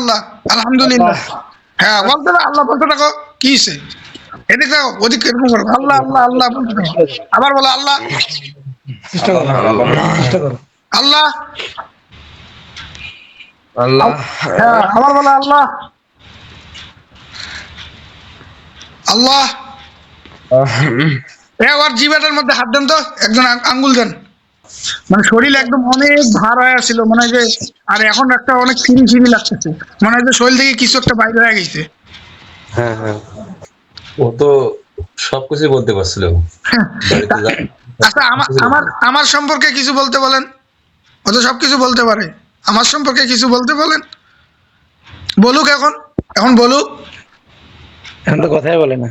আল্লাহ আলহামদুলিল্লাহ। হ্যাঁ বলতে আল্লাহ বলতে থাকো কি হয়েছে এদিক ওদিক এরকম করো আল্লাহ আল্লাহ আল্লাহ বলতে থাকো। আবার বলো আল্লাহ। চেষ্টা করো চেষ্টা করো। আল্লাহ। আল্লাহ। হ্যাঁ আবার বলো আল্লাহ। আল্লাহ। এ ওর জিবাটার মধ্যে হাত দেন তো একজন আঙ্গুল দেন। মানে শরীর একদম অনেক ভার হয়ে ছিল মনে হয় যে আর এখন একটা অনেক ফিরি ফিরি লাগতেছে। মনে হয় যে শরীর থেকে কিছু একটা বাইরে হয়ে গেছে। হ্যাঁ হ্যাঁ। ও তো সবকিছু বলতে পারছিল। আচ্ছা আমার আমার আমার সম্পর্কে কিছু বলতে বলেন। ও তো সবকিছু বলতে পারে। আমার সম্পর্কে কিছু বলতে বলেন। বলুক এখন। এখন বলুক। এখন তো কথাই বলে না।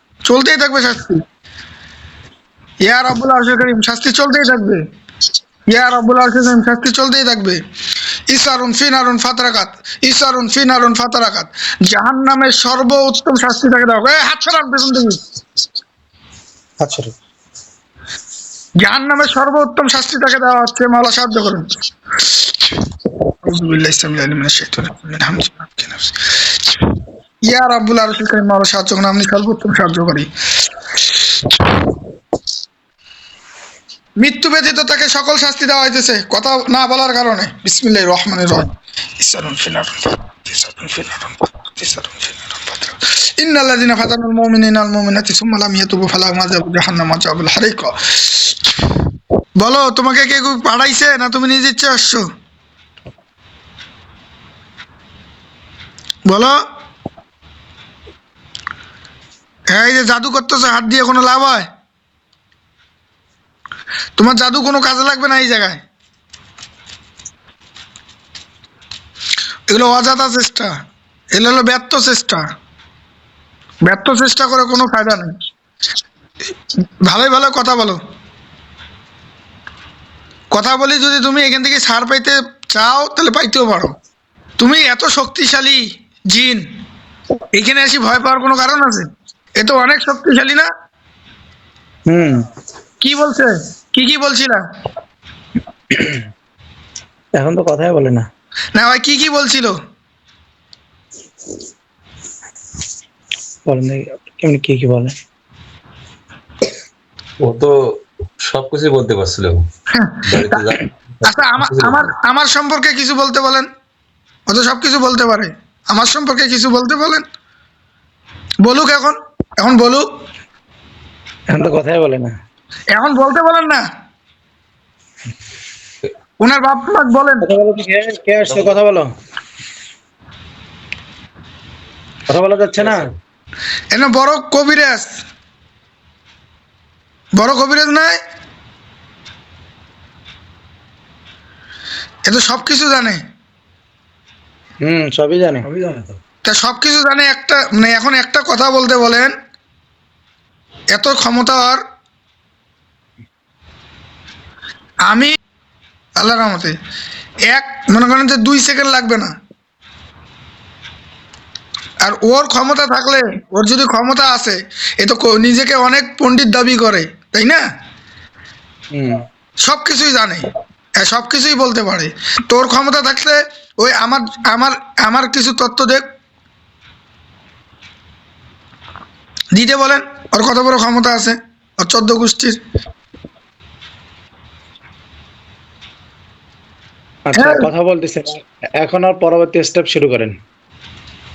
চলতেই থাকবে শাস্তি। ইয়া রাব্বুল আরশের করিম শাস্তি চলতেই থাকবে। ইয়া রাব্বুল আরশের করিম শাস্তি চলতেই থাকবে। ইসারুন ফিনারুন ফাতারাকাত ইসারুন ফিনারুন ফাতারাকাত। জাহান্নামের সর্বোত্তম শাস্তি তাকে দাও এই হাত ছড়ান পেছন থেকে। আচ্ছা জাহান্নামের সর্বোত্তম শাস্তি তাকে দেওয়া হচ্ছে মাওলা সাহায্য করুন। আউযু বিল্লাহি মিনাশ শাইতানির রাজিম। মিন ইয়া রাব্বুল করিম সাহায্য করুন আপনি সর্বোত্তম সাহায্য করি। মৃত্যু ব্যতীত তাকে সকল শাস্তি দেওয়া হইতেছে। কথা না বলার কারণে। বিসমিল্লাহির রহমানির রহিম। ইসরান ফিনারুন ইসরান ফিনারুন ইসরান ইন্নাল্লাযিনা ফাতানুল মুমিনিনা ওয়াল মুমিনাতি সুম্মা লাম ইয়াতুবু ফালাহুম আযাবু জাহান্নাম ওয়া আযাবুল হারিক। বলো তোমাকে কে পাঠাইছে না তুমি নিজে ইচ্ছে আসছো? বলো। এই যে জাদু করতেছো, হাত দিয়ে কোনো লাভ হয়? তোমার জাদু কোনো কাজে লাগবে না এই জায়গায়? এগুলো অজাতা চেষ্টা। এগুলো হলো ব্যর্থ চেষ্টা। ব্যর্থ চেষ্টা করে কোনো ফায়দা নেই। ভালোই ভালো কথা বলো। কথা বলি যদি তুমি এখান থেকে ছাড় পাইতে চাও, তাহলে পাইতেও পারো। তুমি এত শক্তিশালী জিন, এখানে এসে ভয় পাওয়ার কোনো কারণ আছে? এ তো অনেক শক্তিশালী না? হুম। কি বলছে? কি কি বলছিলা? এখন তো কথাই বলে না। না ভাই কি কি বলছিল? বলেন কেমনি কি কি বলে? ও তো সবকিছু বলতে পারছিল। আচ্ছা আমার আমার আমার সম্পর্কে কিছু বলতে বলেন। ও তো সব কিছু বলতে পারে। আমার সম্পর্কে কিছু বলতে বলেন। বলুক এখন। এখন বলুক এখন তো কথাই বলে না। এখন বলতে বলেন না। ওনার বাপ মাক বলেন। কথা বলো তো, কে- কে আসছে? কথা বলো। কথা বলা যাচ্ছে না? এনে বড় কবিরাজ। বড় কবিরাজ নাই। এ তো সব কিছু জানে। হুম সবই জানে তা। সব কিছু জানে একটা মানে এখন একটা কথা বলতে বলেন এত ক্ষমতার আমি আল্লাহ রহমতে এক মনে করেন যে দুই সেকেন্ড লাগবে না। আর ওর ক্ষমতা থাকলে ওর যদি ক্ষমতা আছে এ তো নিজেকে অনেক পণ্ডিত দাবি করে তাই না? সব কিছুই জানে সব কিছুই বলতে পারে। তোর ক্ষমতা থাকলে ওই আমার আমার আমার কিছু তথ্য দেখ দিতে বলেন ওর কত বড় ক্ষমতা আছে? ওর চোদ্দ গোষ্ঠীর। আচ্ছা হ্যাঁ। কথা বলতেছেন। এখন আর পরবর্তী স্টেপ শুরু করেন।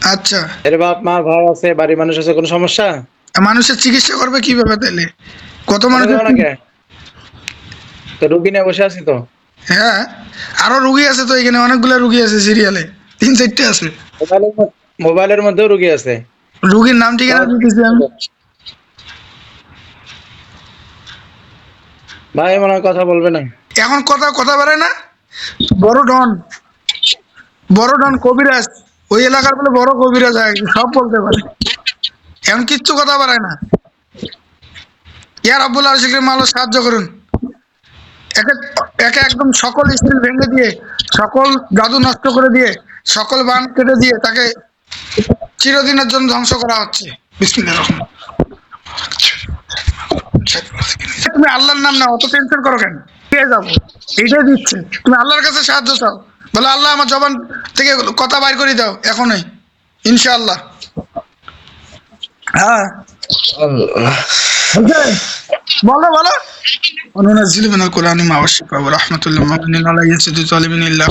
আচ্ছা। এর বাপ মা ভাই আছে বাড়ির মানুষ আছে কোনো সমস্যা? মানুষের চিকিৎসা করবে কীভাবে তাহলে কত মানুষ তো রুগী নিয়ে বসে আছি তো। হ্যাঁ আরও রুগী আছে তো এখানে অনেকগুলো রুগী আছে সিরিয়ালে তিন চারটে আছে। মোবাইলের মধ্যে- মোবাইলের মধ্যেও রুগী আছে। রুগীর নাম ঠিকানা দিতেছি আমি। ভাই মনে কথা বলবে না এখন কথা কথা পারে না? বড় ডন। বড় ডন কবিরাজ। ওই এলাকার বলে বড় কবিরাজ হয় সব বলতে পারে। এখন কিচ্ছু কথা পারে না। ইয়ার আব্বুল আশিকের মালো সাহায্য করুন। একে একে একদম সকল স্টিল ভেঙে দিয়ে সকল জাদু নষ্ট করে দিয়ে সকল বান কেটে দিয়ে তাকে চিরদিনের জন্য ধ্বংস করা হচ্ছে বিসমিল্লাহির রহমানির রহিম। তুমি আল্লাহর নাম না অত টেনশন করো কেন পেয়ে যাবো এইটাই দিচ্ছে তুমি আল্লাহর কাছে সাহায্য চাও বলে আল্লাহ আমার জবান থেকে কথা বাইর করে দাও এখনই ইনশাআল্লাহ হ্যাঁ বুঝলে? বলো বলো وننزل من القرآن ما هو الشفاء ورحمة للمؤمنين ولا يزيد الظالمين إلا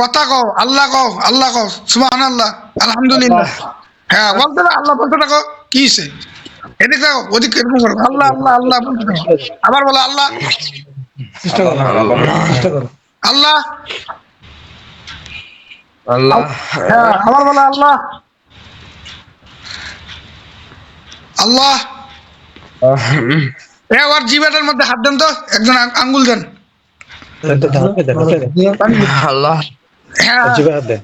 কথা কও আল্লাহ কও আল্লাহ কও সুবহান আল্লাহ আলহামদুলিল্লাহ। হ্যাঁ বলতে না আল্লাহ বলতে থাকো কি হইছে? এদিক থাকো ওদিক এরকম করো আল্লাহ আল্লাহ আল্লাহ বলতে থাকো। আবার বলো আল্লাহ। আল্লাহ। আল্লাহ। হ্যাঁ আবার বলো আল্লাহ। আল্লাহ। এ ওর জিবাটার মধ্যে হাত দেন তো একজন আঙ্গুল দেন। আল্লাহ হ্যাঁ জিভে হাত দে।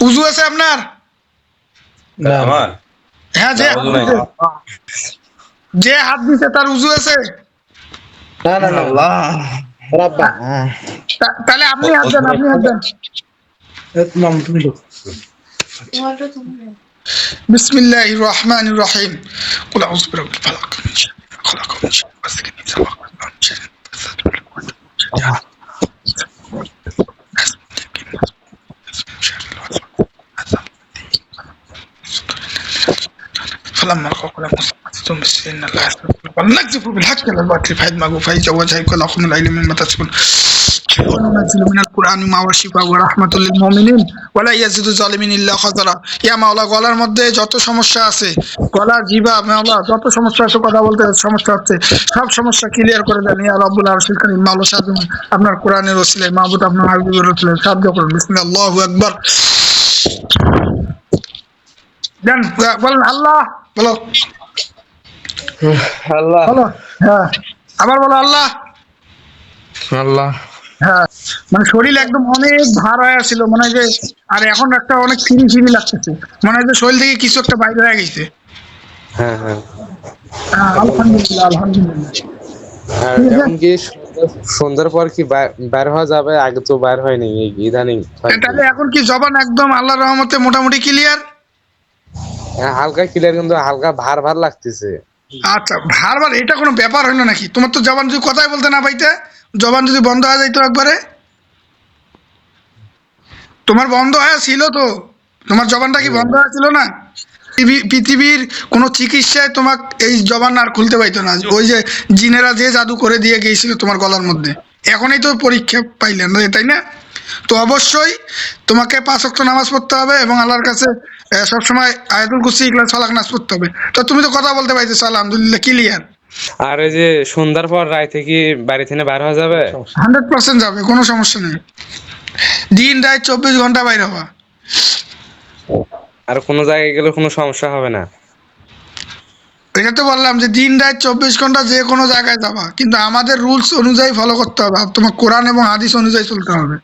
উজু আছে আপনার না, আমার হ্যাঁ যে না, উযু নাই। যে হাত দিছে তার উজু আছে না না না আল্লাহ রাব্বা তা- তাহলে আপনি হাত দেন আপনি হাত দেন بسم الله الرحمن الرحيم قل أعوذ برب الفلق من شر ما خلق من شر الله يستغفر ولنكذب بالحق على الباطل فيدمغه فيجوزها كل أخ من العلم مما تسكن وننزل من القرآن ما هو شفاء ورحمة للمؤمنين ولا يزيد الظالمين إلا خسارا ইয়া মাওলা গলার মধ্যে যত সমস্যা আছে গলা জিবা মাওলা যত সমস্যা আছে কথা বলতে সমস্যা হচ্ছে সব সমস্যা ক্লিয়ার করে দেন ইয়া রব্বুল আরশিল কারীম মাওলা সাহায্য করুন। আপনার কোরআনের ওসিলায় মাহবুব আপনার হাবিবের ওসিলায় সাহায্য করুন বিসমিল্লাহ আল্লাহু আকবার দেন বলেন আল্লাহ বলো আল্লাহ। বলো। হ্যাঁ। আবার বলো আল্লাহ। আল্লাহ। হ্যাঁ। মানে শরীর একদম অনেক ভার হয়ে ছিল মনে হয় যে আর এখন একটা অনেক ফিরি ফিরি লাগতেছে। মনে হয় যে শরীর থেকে কিছু একটা বাইরে হয়ে গেছে। হ্যাঁ হ্যাঁ। হ্যাঁ, আলহামদুলিল্লাহ আলহামদুলিল্লাহ। আর এখন কি সন্ধ্যার পর কি বের হওয়া যাবে? আগে তো বের হয়নি এই ইদানিং। তাহলে এখন কি জবান একদম আল্লাহর রহমতে মোটামুটি ক্লিয়ার হ্যাঁ, হালকা ক্লিয়ার কিন্তু হালকা ভার ভার লাগতেছে। আচ্ছা ভারবার এটা কোনো ব্যাপার হইল নাকি? তোমার তো জবান যদি কথাই বলতে না পাইতে, জবান যদি বন্ধ হয়ে যাইতো একবারে? তোমার বন্ধ হয়ে ছিল তো। তোমার জবানটা কি বন্ধ হয়ে ছিল না? পৃথিবীর কোনো চিকিৎসায় তোমার এই জবান আর খুলতে পাইতো না। ওই যে জিনেরা যে জাদু করে দিয়ে গিয়েছিল তোমার গলার মধ্যে। এখনই তো পরীক্ষা পাইলেন, তাই না? তো অবশ্যই তোমাকে পাঁচ ওয়াক্ত নামাজ পড়তে হবে এবং আল্লাহর কাছে সবসময় আয়াতুল কুসি ইখলাস ফালাক নামাজ পড়তে হবে। তো তুমি তো কথা বলতে পাইতেছো আলহামদুলিল্লাহ ক্লিয়ার আর এই যে সন্ধ্যার পর রাইতে কি বাড়ি থেকে বের হওয়া যাবে? হান্ড্রেড পার্সেন্ট যাবে কোনো সমস্যা নেই। দিন রাত চব্বিশ ঘণ্টা বাইরে হওয়া। আর কোনো জায়গায় গেলে কোনো সমস্যা হবে না। এটা তো বললাম যে দিন রাত চব্বিশ ঘণ্টা যে কোনো জায়গায় যাবা। কিন্তু আমাদের রুলস অনুযায়ী ফলো করতে হবে তোমার কোরআন এবং হাদিস অনুযায়ী চলতে হবে।